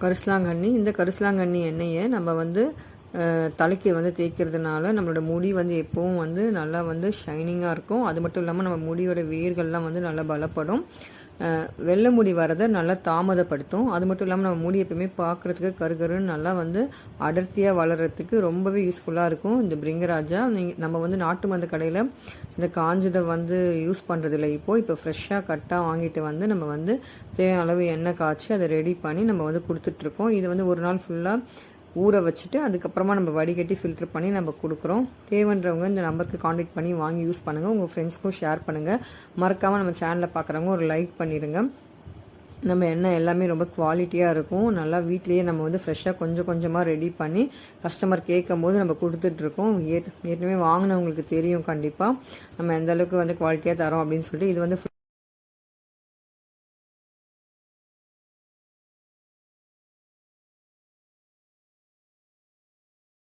கரிசலாங்கண்ணி. இந்த கரிசலாங்கண்ணி எண்ணெயை நம்ம வந்து தலைக்கு வந்து தேய்க்கிறதுனால நம்மளோட முடி வந்து எப்பவும் வந்து நல்லா வந்து ஷைனிங்காக இருக்கும். அது மட்டும் இல்லாமல் நம்ம முடியோட வேர்கள்லாம் வந்து நல்லா பலப்படும். வெள்ளை முடி வரதை நல்லா தாமதப்படுத்தும். அது மட்டும் இல்லாமல் நம்ம முடி எப்பவுமே பார்க்குறதுக்கு கருகருன்னு நல்லா வந்து அடர்த்தியாக வளர்கிறதுக்கு ரொம்பவே யூஸ்ஃபுல்லாக இருக்கும். இந்த பிரிங்கராஜா நீங்கள் நம்ம வந்து நாட்டு மருந்து கடையில் இந்த காஞ்சதை வந்து யூஸ் பண்ணுறதில்ல இப்போது இப்போ ஃப்ரெஷ்ஷாக கட்டாக வாங்கிட்டு வந்து நம்ம வந்து தேவையான அளவு எண்ணெய் காய்ச்சி அதை ரெடி பண்ணி நம்ம வந்து கொடுத்துட்ருக்கோம் இது வந்து ஒரு நாள் ஃபுல்லாக ஊற வச்சுட்டு அதுக்கப்புறமா நம்ம வடிகட்டி ஃபில்டர் பண்ணி நம்ம கொடுக்குறோம். தேவைன்றவங்க இந்த நம்பருக்கு காண்டாக்ட் பண்ணி வாங்கி யூஸ் பண்ணுங்கள் உங்கள் ஃப்ரெண்ட்ஸ்க்கும் ஷேர் பண்ணுங்கள் மறக்காமல் நம்ம சேனலில் பார்க்குறவங்க ஒரு லைக் பண்ணிடுங்க நம்ம எண்ணெய் எல்லாமே ரொம்ப குவாலிட்டியாக இருக்கும். நல்லா வீட்லேயே நம்ம வந்து ஃப்ரெஷ்ஷாக கொஞ்சம் கொஞ்சமாக ரெடி பண்ணி கஸ்டமர் கேட்கும் போது நம்ம கொடுத்துட்ருக்கோம் ஏற்கனவே வாங்கினவங்களுக்கு தெரியும் கண்டிப்பாக நம்ம எந்த அளவுக்கு வந்து குவாலிட்டியாக தரோம் அப்படின்னு சொல்லிட்டு இது வந்து